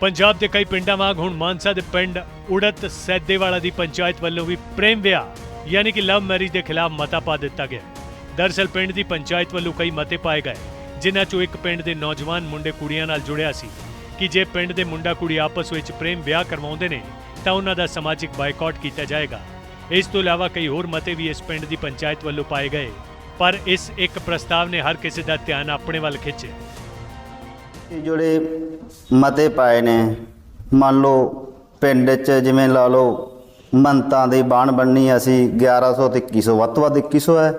ਪੰਜਾਬ ਦੇ ਕਈ ਪਿੰਡਾਂ ਵਾਂਗ ਹੁਣ ਮਾਨਸਾ ਦੇ ਪਿੰਡ ਉੜਤ ਸੈਦੇਵਾਲਾ ਦੀ ਪੰਚਾਇਤ ਵੱਲੋਂ ਵੀ ਪ੍ਰੇਮ ਵਿਆਹ, ਯਾਨੀ ਕਿ ਲਵ ਮੈਰਿਜ ਦੇ ਖਿਲਾਫ ਮਤਾ ਪਾ ਦਿੱਤਾ ਗਿਆ। ਦਰਸਲ ਪਿੰਡ ਦੀ ਪੰਚਾਇਤ ਵੱਲੋਂ ਕਈ ਮਤੇ ਪਾਏ ਗਏ, ਜਿਨ੍ਹਾਂ ਚੋਂ ਇੱਕ ਪਿੰਡ ਦੇ ਨੌਜਵਾਨ ਮੁੰਡੇ ਕੁੜੀਆਂ ਨਾਲ ਜੁੜਿਆ ਸੀ। ਕਿ ਜੇ ਪਿੰਡ ਦੇ ਮੁੰਡਾ ਕੁੜੀ ਆਪਸ ਵਿੱਚ ਪ੍ਰੇਮ ਵਿਆਹ ਕਰਵਾਉਂਦੇ ਨੇ, ਤਾਂ ਉਹਨਾਂ ਦਾ ਸਮਾਜਿਕ ਬਾਈਕਾਟ ਕੀਤਾ ਜਾਏਗਾ। ਇਸ ਤੋਂ ਇਲਾਵਾ ਕਈ ਹੋਰ ਮਤੇ ਵੀ ਇਸ ਪਿੰਡ ਦੀ ਪੰਚਾਇਤ ਵੱਲੋਂ ਪਾਏ ਗਏ, ਪਰ ਇਸ ਇੱਕ ਪ੍ਰਸਤਾਵ ਨੇ ਹਰ ਕਿਸੇ ਦਾ ਧਿਆਨ ਆਪਣੇ ਵੱਲ ਖਿੱਚਿਆ। ਜਿਹੜੇ ਮਤੇ ਪਾਏ ਨੇ, ਮੰਨ ਲਓ ਪਿੰਡ 'ਚ ਜਿਵੇਂ ਲਾ ਲਓ ਮੰਤਾਂ ਦੀ ਬਾਣ ਬੰਨੀ ਅਸੀਂ 1100 ਤੇ 2100 ਵੱਧ ਤੋਂ ਵੱਧ 2100 ਹੈ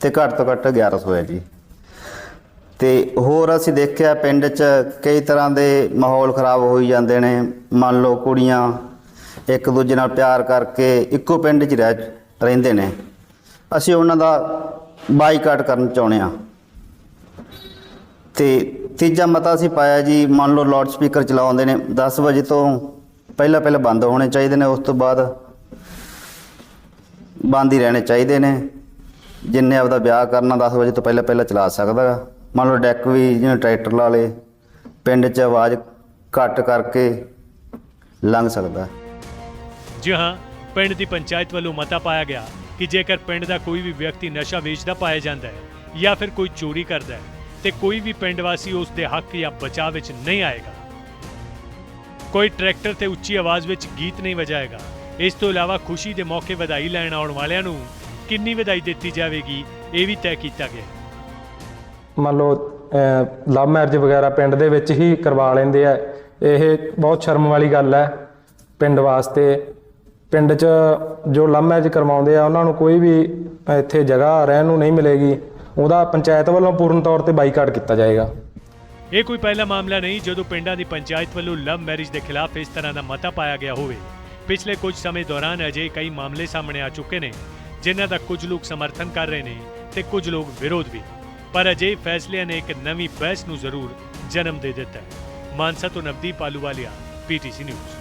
ਤੇ ਘੱਟ ਤੋਂ ਘੱਟ 1100 ਹੈ ਜੀ। ਤੇ ਹੋਰ ਅਸੀਂ ਦੇਖਿਆ ਪਿੰਡ 'ਚ ਕਈ ਤਰ੍ਹਾਂ ਦੇ ਮਾਹੌਲ ਖਰਾਬ ਹੋਈ ਜਾਂਦੇ ਨੇ, ਮੰਨ ਲਓ ਕੁੜੀਆਂ ਇੱਕ ਦੂਜੇ ਨਾਲ ਪਿਆਰ ਕਰਕੇ ਇੱਕੋ ਪਿੰਡ 'ਚ ਰਹਿ ਰਹਿੰਦੇ ਨੇ। ਅਸੀਂ ਉਹਨਾਂ ਦਾ ਬਾਈਕਾਟ ਕਰਨ ਚਾਹੁੰਦੇ ਹਾਂ। ਤੇ ਤੀਜਾ ਮਤਾ ਅਸੀਂ ਪਾਇਆ ਜੀ, ਮੰਨ ਲਓ ਲਾਊਡ ਸਪੀਕਰ ਚਲਾਉਂਦੇ ਨੇ 10 ਵਜੇ ਤੋਂ ਪਹਿਲਾਂ ਪਹਿਲਾਂ ਬੰਦ ਹੋਣੇ ਚਾਹੀਦੇ ਨੇ, ਉਸ ਤੋਂ ਬਾਅਦ ਬੰਦ ਹੀ ਰਹਿਣੇ ਚਾਹੀਦੇ ਨੇ ਜਿੰਨੇ ਆਪਦਾ ਵਿਆਹ ਕਰਨਾ 10 ਵਜੇ ਤੋਂ ਪਹਿਲਾਂ ਪਹਿਲਾਂ ਚਲਾ ਸਕਦਾ ਗਾ। ਮੰਨ ਲਓ ਡੈਕ ਵੀ ਜਿਵੇਂ ਟਰੈਕਟਰ ਲਾ ਲੇ ਪਿੰਡ 'ਚ ਆਵਾਜ਼ ਘੱਟ ਕਰਕੇ ਲੰਘ ਸਕਦਾ ਜੀ ਹਾਂ, ਪਿੰਡ ਦੀ ਪੰਚਾਇਤ ਵੱਲੋਂ ਮਤਾ ਪਾਇਆ ਗਿਆ ਕਿ ਜੇਕਰ ਪਿੰਡ ਦਾ ਕੋਈ ਵੀ ਵਿਅਕਤੀ ਨਸ਼ਾ ਵੇਚਦਾ, ਪਾਇਆ ਜਾਂਦਾ ਹੈ ਜਾਂ ਫਿਰ ਕੋਈ ਚੋਰੀ ਕਰਦਾ ਹੈ ਤੇ ਕੋਈ ਵੀ ਪਿੰਡ ਵਾਸੀ ਉਸ ਦੇ ਹੱਕ ਜਾਂ ਬਚਾਅ ਵਿੱਚ ਨਹੀਂ ਆਏਗਾ। ਕੋਈ ਟਰੈਕਟਰ ਤੇ ਉੱਚੀ ਆਵਾਜ਼ ਵਿੱਚ ਗੀਤ ਨਹੀਂ ਵਜਾਏਗਾ। ਇਸ ਤੋਂ ਇਲਾਵਾ ਖੁਸ਼ੀ ਦੇ ਮੌਕੇ ਵਧਾਈ ਲੈਣ ਆਉਣ ਵਾਲਿਆਂ ਨੂੰ ਕਿੰਨੀ ਵਧਾਈ ਦਿੱਤੀ ਜਾਵੇਗੀ, ਇਹ ਵੀ ਤੈਅ ਕੀਤਾ ਗਿਆ ਮੰਨ ਲਓ ਲਵ ਮੈਰਿਜ ਵਗੈਰਾ ਪਿੰਡ ਦੇ ਵਿੱਚ ਹੀ ਕਰਵਾ ਲੈਂਦੇ ਆ। ਇਹ ਬਹੁਤ ਸ਼ਰਮ ਵਾਲੀ ਗੱਲ ਹੈ ਪਿੰਡ ਵਾਸਤੇ। ਪਿੰਡ 'ਚ ਜੋ ਲਵ ਮੈਰਿਜ ਕਰਵਾਉਂਦੇ ਆ, ਉਹਨਾਂ ਨੂੰ ਕੋਈ ਵੀ ਇੱਥੇ ਜਗ੍ਹਾ ਰਹਿਣ ਨੂੰ ਨਹੀਂ ਮਿਲੇਗੀ। ਉਹਦਾ ਪੰਚਾਇਤ ਵੱਲੋਂ ਪੂਰਨ ਤੌਰ ਤੇ ਬਾਈਕਾਟ ਕੀਤਾ ਜਾਏਗਾ। ਇਹ ਕੋਈ ਪਹਿਲਾ ਮਾਮਲਾ ਨਹੀਂ, ਜਦੋਂ ਪਿੰਡਾਂ ਦੀ ਪੰਚਾਇਤ ਵੱਲੋਂ ਲਵ ਮੈਰਿਜ ਦੇ ਖਿਲਾਫ ਇਸ ਤਰ੍ਹਾਂ ਦਾ ਮਤਾ ਪਾਇਆ ਗਿਆ ਹੋਵੇ। ਪਿਛਲੇ ਕੁਝ ਸਮੇਂ ਦੌਰਾਨ ਅਜੇ ਕਈ ਮਾਮਲੇ ਸਾਹਮਣੇ ਆ ਚੁੱਕੇ ਨੇ, ਜਿਨ੍ਹਾਂ ਦਾ ਕੁਝ ਲੋਕ ਸਮਰਥਨ ਕਰ ਰਹੇ ਨੇ ਤੇ ਕੁਝ ਲੋਕ ਵਿਰੋਧ ਵੀ। ਪਰ ਅਜੇ ਫੈਸਲਿਆਂ ਨੇ ਇੱਕ ਨਵੀਂ ਬਹਿਸ ਨੂੰ ਜ਼ਰੂਰ ਜਨਮ ਦੇ ਦਿੱਤਾ ਹੈ। ਮਾਨਸਾ ਤੋਂ ਨਵਦੀਪ ਆਲੂਵਾਲੀਆ, ਪੀਟੀਸੀ ਨਿਊਜ਼।